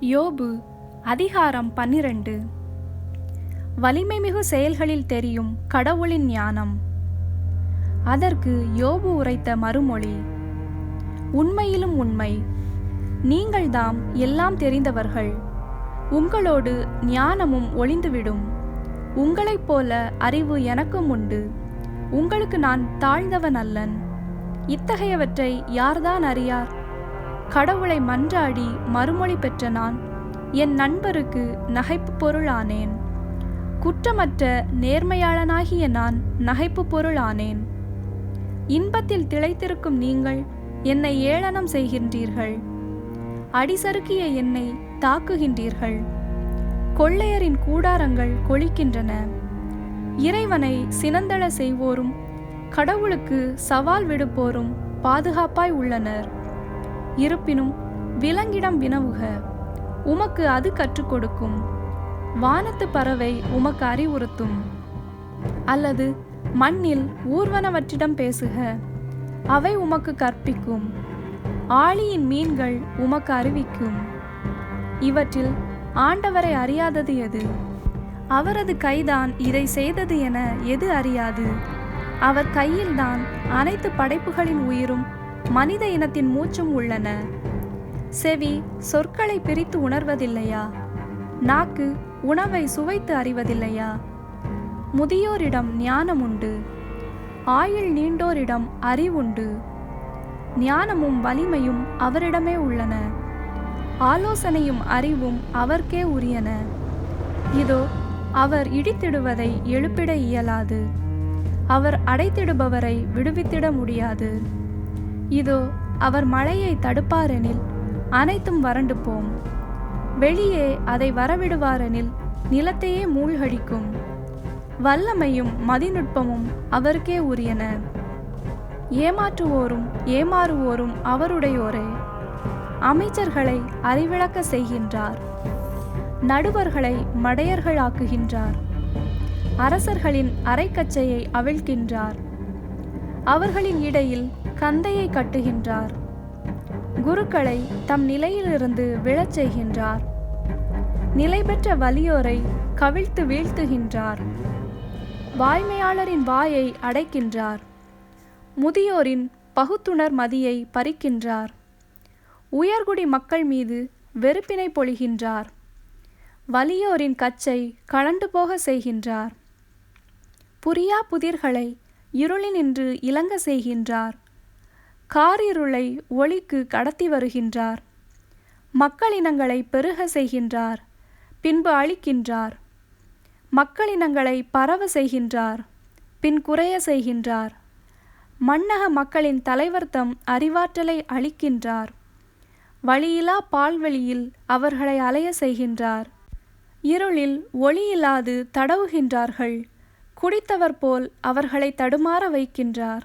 யோபு அதிகாரம் பன்னிரண்டு. வலிமைமிகு செயல்களில் தெரியும் கடவுளின் ஞானம். அதற்கு யோபு உரைத்த மறுமொழி உண்மையிலும் உண்மை. நீங்கள்தாம் எல்லாம் தெரிந்தவர்கள். உங்களோடு ஞானமும் ஒளிந்துவிடும். உங்களைப் போல அறிவு எனக்கும் உண்டு. உங்களுக்கு நான் தாழ்ந்தவன் அல்லன். இத்தகையவற்றை யார்தான் அறியார்? கடவுளை மன்றாடி மறுமொழி பெற்ற நான் என் நண்பருக்கு நகைப்பு பொருளானேன். குற்றமற்ற நேர்மையாளனாகிய நான் நகைப்பு பொருளானேன். இன்பத்தில் திளைத்திருக்கும் நீங்கள் என்னை ஏளனம் செய்கின்றீர்கள். அடிசறுக்கிய என்னை தாக்குகின்றீர்கள். கொள்ளையரின் கூடாரங்கள் கொளிக்கின்றன இறைவனை சினந்தள செய்வோரும் கடவுளுக்கு சவால் விடுப்போரும் பாதுகாப்பாய் உள்ளனர். இருப்பினும் விலங்கிடம் வினவுக. உமக்கு அது கற்றுக் கொடுக்கும். வானத்து பறவை உமக்கு அறிவுறுத்தும். அல்லது மண்ணில் ஊர்வனவற்றிடம் பேசுக. அவை உமக்கு கற்பிக்கும். ஆழியின் மீன்கள் உமக்கு அறிவிக்கும். இவற்றில் ஆண்டவரை அறியாதது எது? அவரது கைதான் இதை செய்தது என எது அறியாது? அவர் கையில்தான் அனைத்து படைப்புகளின் உயிரும் மனித இனத்தின் மூச்சும் உள்ளன. செவி சொற்களை பிரித்து உணர்வதில்லையா? நாக்கு உணவை சுவைத்து அறிவதில்லையா? முதியோரிடம் ஞானம் உண்டு. ஆயுள் நீண்டோரிடம் அறிவுண்டு ஞானமும் வலிமையும் அவரிடமே உள்ளன. ஆலோசனையும் அறிவும் அவர்க்கே உரியன. இதோ அவர் இடித்திடுவதை எழுப்பிட இயலாது. அவர் அடைத்திடுபவரை விடுவித்திட முடியாது. இதோ அவர் மழையை தடுப்பாரெனில் அனைத்தும் வறண்டு போம் வெளியே அதை வரவிடுவாரெனில் நிலத்தையே மூழ்கடிக்கும். வல்லமையும் மதிநுட்பமும் அவருக்கே உரியன. ஏமாற்றுவோரும் ஏமாறுவோரும் அவருடையோரே. அமைச்சர்களை அறிவிளக்க செய்கின்றார். நடுவர்களை மடையர்களாக்குகின்றார். அரசர்களின் அரைக்கச்சையை அவிழ்க்கின்றார். அவர்களின் இடையில் கந்தையை கட்டுகின்றார். குருக்களை தம் நிலையிலிருந்து விழச் செய்கின்றார். நிலை பெற்ற வலியோரை கவிழ்த்து வீழ்த்துகின்றார். வாய்மையாளரின் வாயை அடைக்கின்றார். முதியோரின் பகுத்துணர் மதியை பறிக்கின்றார். உயர்குடி மக்கள் மீது வெறுப்பினை பொழிகின்றார். வலியோரின் கச்சை கலண்டு போக செய்கின்றார். புரியா புதிர்களை இருளினின்று இலங்க செய்கின்றார். காரிருளை ஒளிக்கு கடத்தி வருகின்றார். மக்களினங்களை பெருக செய்கின்றார். பின்பு அழிக்கின்றார். மக்களினங்களை பரவ செய்கின்றார். பின் குறைய செய்கின்றார். மன்னக மக்களின் தலைவர்த்தம் அறிவாற்றலை அளிக்கின்றார். வழியிலா பால்வெளியில் அவர்களை அலைய செய்கின்றார். இருளில் ஒளியில்லாது தடவுகின்றார்கள். குடித்தவர் போல் அவர்களை தடுமாற வைக்கின்றார்.